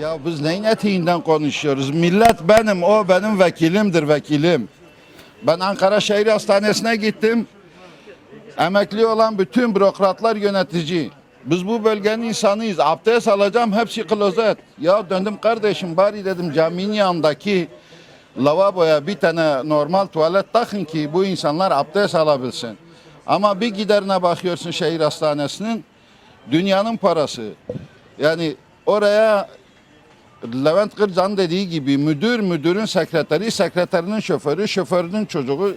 Ya biz neyin etiğinden konuşuyoruz? Millet benim, o benim vekilimdir, vekilim. Ben Ankara Şehir Hastanesi'ne gittim. Emekli olan bütün bürokratlar yönetici. Biz bu bölgenin insanıyız. Abdest alacağım hepsi klozet. Ya döndüm kardeşim bari dedim caminin yanındaki lavaboya bir tane normal tuvalet takın ki bu insanlar abdest alabilsin. Ama bir giderine bakıyorsun şehir hastanesinin dünyanın parası. Yani oraya Levent Kırcan dediği gibi müdür müdürün sekreteri, sekreterinin şoförü, şoförünün çocuğu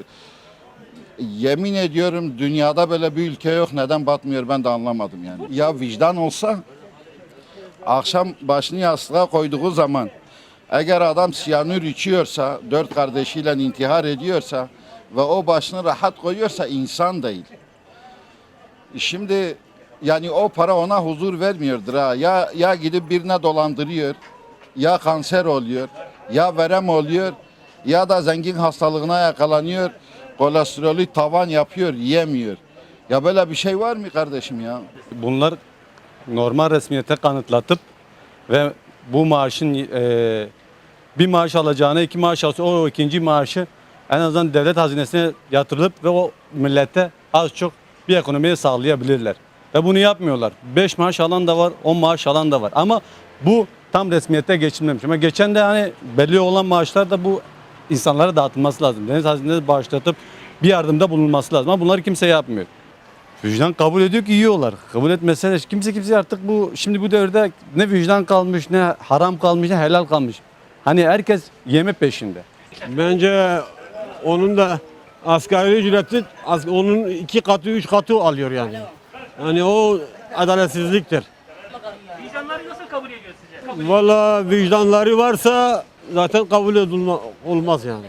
yemin ediyorum dünyada böyle bir ülke yok. Neden batmıyor ben de anlamadım yani. Ya vicdan olsa akşam başını yastığa koyduğu zaman eğer adam siyanür içiyorsa, dört kardeşiyle intihar ediyorsa ve o başını rahat koyuyorsa insan değil. Şimdi yani o para ona huzur vermiyordur ha. Ya ya gidip birine dolandırıyor, ya kanser oluyor, ya verem oluyor, ya da zengin hastalığına yakalanıyor, kolesterolü tavan yapıyor, yiyemiyor. Ya böyle bir şey var mı kardeşim ya? Bunlar normal resmiyete kanıtlatıp ve bu maaşın e, bir maaş alacağına iki maaş alsa o ikinci maaşı en azından devlet hazinesine yatırılıp ve o millete az çok bir ekonomiye sağlayabilirler. Ve bunu yapmıyorlar. 5 maaş alan da var, 10 maaş alan da var. Ama bu tam resmiyete geçilmemiş. Ama geçen de hani belli olan maaşlar da bu insanlara dağıtılması lazım. Devlet hazinesine bağışlatıp bir yardımda bulunması lazım. Ama bunları kimse yapmıyor. Vicdan kabul ediyor ki yiyorlar. Kabul etmese de kimse kimse artık bu şimdi bu devirde ne vicdan kalmış ne haram kalmış ne helal kalmış. Hani herkes yeme peşinde. Bence onun da asgari ücreti onun iki katı üç katı alıyor yani. Yani o adaletsizliktir. Nasıl kabul ediyor sizce? Kabul Valla vicdanları varsa zaten kabul edilme, olmaz yani.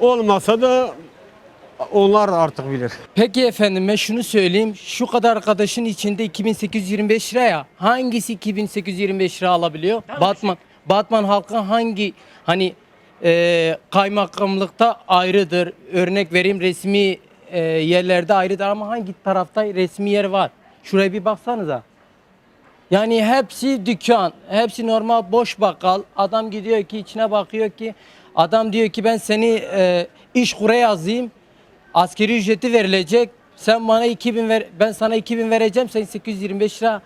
Olmasa da onlar artık bilir. Peki efendim ben şunu söyleyeyim. Şu kadar arkadaşın içinde 2825 lira ya. Hangisi 2825 lira alabiliyor? Batman. Batman halkı hangi hani e, kaymakamlıkta ayrıdır. Örnek vereyim resmi e, yerlerde ayrıdır ama hangi tarafta resmi yer var? Şuraya bir baksanıza. Yani hepsi dükkan, hepsi normal boş bakkal. Adam gidiyor ki içine bakıyor ki adam diyor ki ben seni e, iş kura yazayım. Askeri ücreti verilecek. Sen bana 2000 ver, ben sana 2000 vereceğim. Sen 825 lira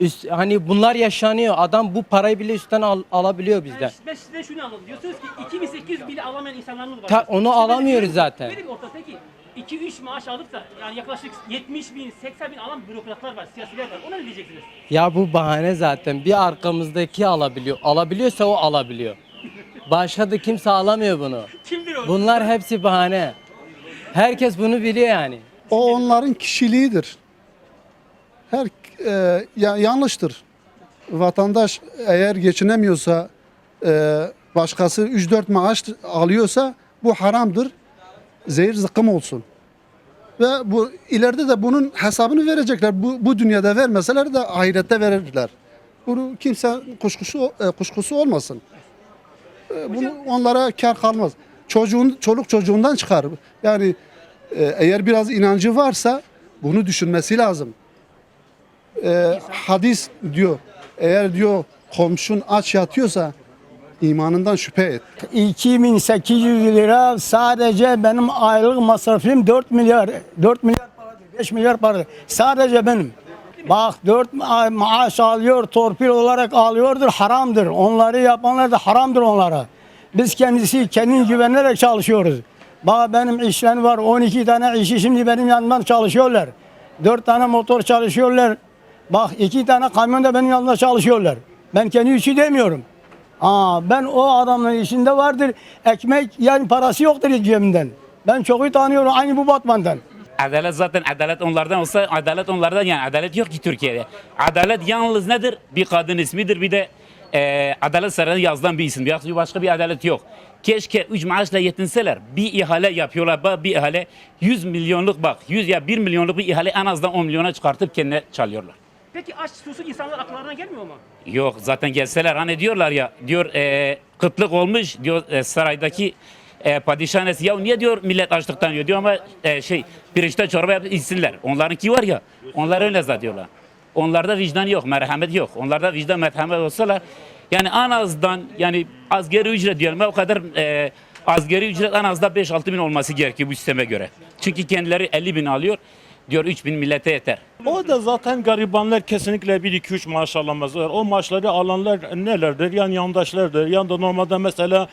üst, hani bunlar yaşanıyor. Adam bu parayı bile üstten al- alabiliyor bizden. Ben, size şunu anladım. Diyorsunuz ki 2800 bile alamayan insanlarımız var. Ta- onu alamıyoruz zaten. Benim ortada ki 2-3 maaş alıp da yani yaklaşık 70 bin, 80 bin alan bürokratlar var, siyasiler var. Ona ne diyeceksiniz? Ya bu bahane zaten. Bir arkamızdaki alabiliyor. Alabiliyorsa o alabiliyor. Başka da kimse alamıyor bunu. Kimdir o? Bunlar hepsi bahane. Herkes bunu biliyor yani. O onların kişiliğidir. Her e, ya, yanlıştır. Vatandaş eğer geçinemiyorsa e, başkası 3-4 maaş alıyorsa bu haramdır. Zehir zıkkım olsun. Ve bu ileride de bunun hesabını verecekler. Bu, bu dünyada vermeseler de ahirette verirler. Bunu kimse kuşkusu e, kuşkusu olmasın. E, bunu onlara kar kalmaz. Çocuğun çoluk çocuğundan çıkar. Yani e, eğer biraz inancı varsa bunu düşünmesi lazım. E, hadis diyor eğer diyor komşun aç yatıyorsa imanından şüphe et. 2800 lira sadece benim aylık masrafım 4 milyar 4 milyar paradır 5 milyar paradır. Sadece benim. Bak 4 ma- maaş alıyor torpil olarak alıyordur haramdır. Onları yapanlar da haramdır onlara. Biz kendisi kendini güvenerek çalışıyoruz. Bak benim işlerim var 12 tane işi şimdi benim yanımdan çalışıyorlar. 4 tane motor çalışıyorlar. Bak 2 tane kamyon da benim yanımda çalışıyorlar. Ben kendi işi demiyorum Aa, ben o adamın işinde vardır. Ekmek yani parası yoktur cebimden. Ben çok iyi tanıyorum aynı bu Batman'dan. Adalet zaten adalet onlardan olsa adalet onlardan yani adalet yok ki Türkiye'de. Adalet yalnız nedir? Bir kadın ismidir bir de e, adalet sarayına yazılan bir isim. Yoksa Başka bir adalet yok. Keşke üç maaşla yetinseler. Bir ihale yapıyorlar. Bir ihale 100 milyonluk bak 100 ya 1 milyonluk bir ihale en azından 10 milyona çıkartıp kendine çalıyorlar. Peki aç susuz insanlar akıllarına gelmiyor mu? Yok zaten gelseler hani diyorlar ya diyor e, kıtlık olmuş diyor e, saraydaki e, padişahnesi ya niye diyor millet açlıktan yiyor diyor ama e, şey pirinçten çorba yapıp içsinler. Onlarınki var ya onlar öyle zannediyorlar. Onlarda vicdan yok, merhamet yok. Onlarda vicdan, merhamet olsalar yani en azdan yani asgari ücret ben o kadar e, asgari ücret en az da 5-6 bin olması gerekiyor bu sisteme göre. Çünkü kendileri 50 bin alıyor. Diyor 3 bin millete yeter. O da zaten garibanlar kesinlikle 1-2-3 maaş alamazlar. O maaşları alanlar nelerdir? Yani yandaşlardır. Yani da normalde mesela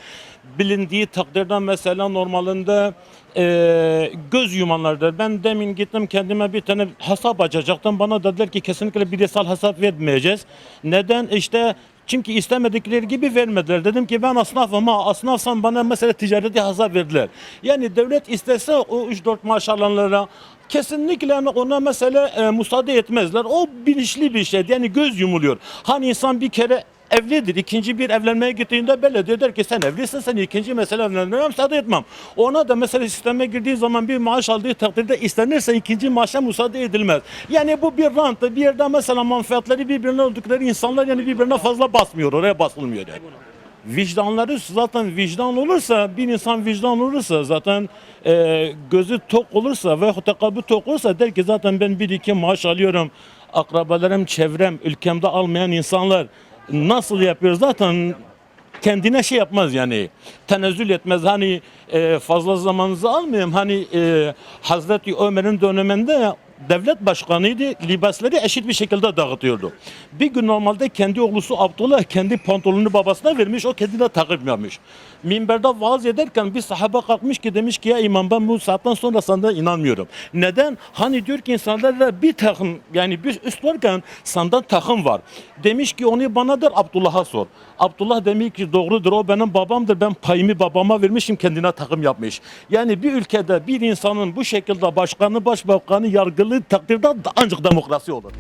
bilindiği takdirde mesela normalinde e, göz yumanlardır. Ben demin gittim kendime bir tane hesap açacaktım. Bana dediler ki kesinlikle bireysel hesap vermeyeceğiz. Neden? İşte çünkü istemedikleri gibi vermediler. Dedim ki ben asnafım ha asnafsam bana mesela ticareti hesap verdiler. Yani devlet istese o 3-4 maaş alanlara kesinlikle ona mesela e, müsaade etmezler. O bilinçli bir şey. Yani göz yumuluyor. Hani insan bir kere evlidir. ikinci bir evlenmeye gittiğinde belediye der ki sen evlisin sen ikinci mesele evlenmeye müsaade etmem. Ona da mesela sisteme girdiği zaman bir maaş aldığı takdirde istenirse ikinci maaşa müsaade edilmez. Yani bu bir rant. Bir yerde mesela manfaatleri birbirine oldukları insanlar yani birbirine fazla basmıyor. Oraya basılmıyor yani. Vicdanları zaten vicdan olursa bir insan vicdan olursa zaten e, gözü tok olursa ve tekabü tok olursa der ki zaten ben bir iki maaş alıyorum. Akrabalarım, çevrem, ülkemde almayan insanlar nasıl yapıyor? Zaten kendine şey yapmaz yani. Tenezzül etmez. Hani e, fazla zamanınızı almayayım. Hani e, Hazreti Ömer'in döneminde devlet başkanıydı libasları eşit bir şekilde dağıtıyordu. Bir gün normalde kendi oğlusu Abdullah kendi pantolonunu babasına vermiş o kendine takıp Minberde vaaz ederken bir sahabe kalkmış ki demiş ki ya imam ben bu saatten sonra senden inanmıyorum. Neden? Hani diyor ki insanlarda bir takım yani bir üst varken senden takım var. Demiş ki onu banadır Abdullah'a sor. Abdullah demiş ki doğrudur o benim babamdır ben payımı babama vermişim kendine takım yapmış. Yani bir ülkede bir insanın bu şekilde başkanı başbakanı yargılı takdirde ancak demokrasi olur.